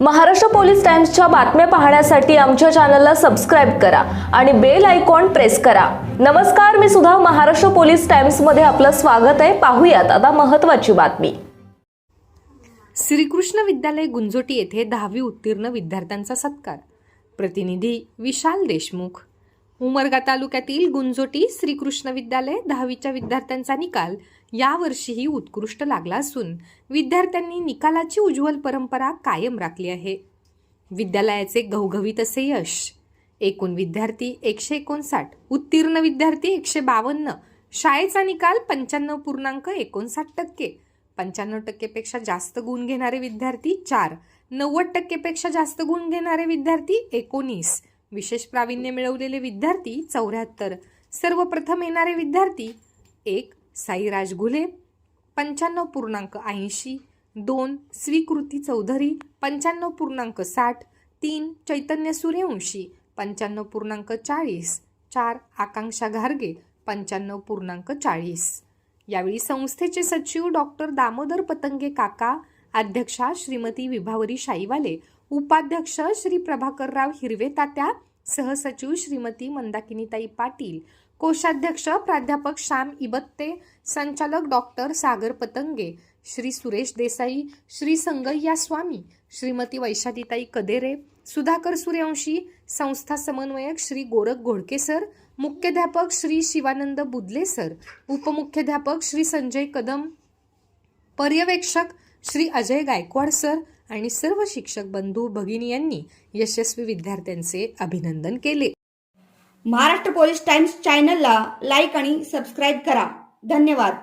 Maharashtra police टाइम्सच्या बातम्या पाहण्यासाठी आमच्या चॅनलला सबस्क्राईब करा आणि बेल आयकॉन प्रेस करा. नमस्कार मी सुद्धा महाराष्ट्र पोलीस टाइम्समध्ये आपलं स्वागत आहे. पाहूयात आता महत्त्वाची बातमी. श्रीकृष्ण विद्यालय गुंजोटी येथे दहावी उत्तीर्ण विद्यार्थ्यांचा सत्कार. प्रतिनिधी विशाल देशमुख. उमरगा तालुक्यातील गुंजोटी श्रीकृष्ण विद्यालय दहावीच्या विद्यार्थ्यांचा निकाल यावर्षीही उत्कृष्ट लागला असून विद्यार्थ्यांनी निकालाची उज्ज्वल परंपरा कायम राखली आहे. विद्यालयाचे घवघवीत असे यश एकूण विद्यार्थी एकशे एकोणसाठ उत्तीर्ण विद्यार्थी एकशे बावन्न शाळेचा निकाल पंच्याण्णव पूर्णांक एकोणसाठ टक्के पंच्याण्णव टक्केपेक्षा जास्त गुण घेणारे विद्यार्थी चार नव्वद टक्केपेक्षा जास्त गुण घेणारे विद्यार्थी एकोणीस विशेष प्रावीण्य मिळवलेले विद्यार्थी चौऱ्याहत्तर. सर्वप्रथम येणारे विद्यार्थी एक साईराज घुले पंच्याण्णव पूर्णांक ऐंशी दोन स्वीकृती चौधरी पंच्याण्णव पूर्णांक साठ तीन चैतन्य सूर्यवंशी पंच्याण्णव पूर्णांक चाळीस चार आकांक्षा घारगे पंच्याण्णव पूर्णांक चाळीस. यावेळी संस्थेचे सचिव डॉक्टर दामोदर पतंगे काका अध्यक्षा श्रीमती विभावरी शाईवाले उपाध्यक्ष श्री प्रभाकरराव हिरवे तात्या सहसचिव श्रीमती मंदाकिनीताई पाटील कोषाध्यक्ष प्राध्यापक श्याम इबत्ते संचालक डॉक्टर सागर पतंगे श्री सुरेश देसाई श्री संगय्या स्वामी श्रीमती वैशालीताई कदेरे सुधाकर सूर्यवंशी संस्था समन्वयक श्री गोरख घोडके सर मुख्याध्यापक श्री शिवानंद बुदले सर उपमुख्याध्यापक श्री संजय कदम पर्यवेक्षक श्री अजय गायकवाड सर आणि सर्व शिक्षक बंधू भगिनी यांनी यशस्वी विद्यार्थ्यांचे अभिनंदन केले. महाराष्ट्र पोलीस टाइम्स चॅनलला लाईक आणि सबस्क्राईब करा. धन्यवाद.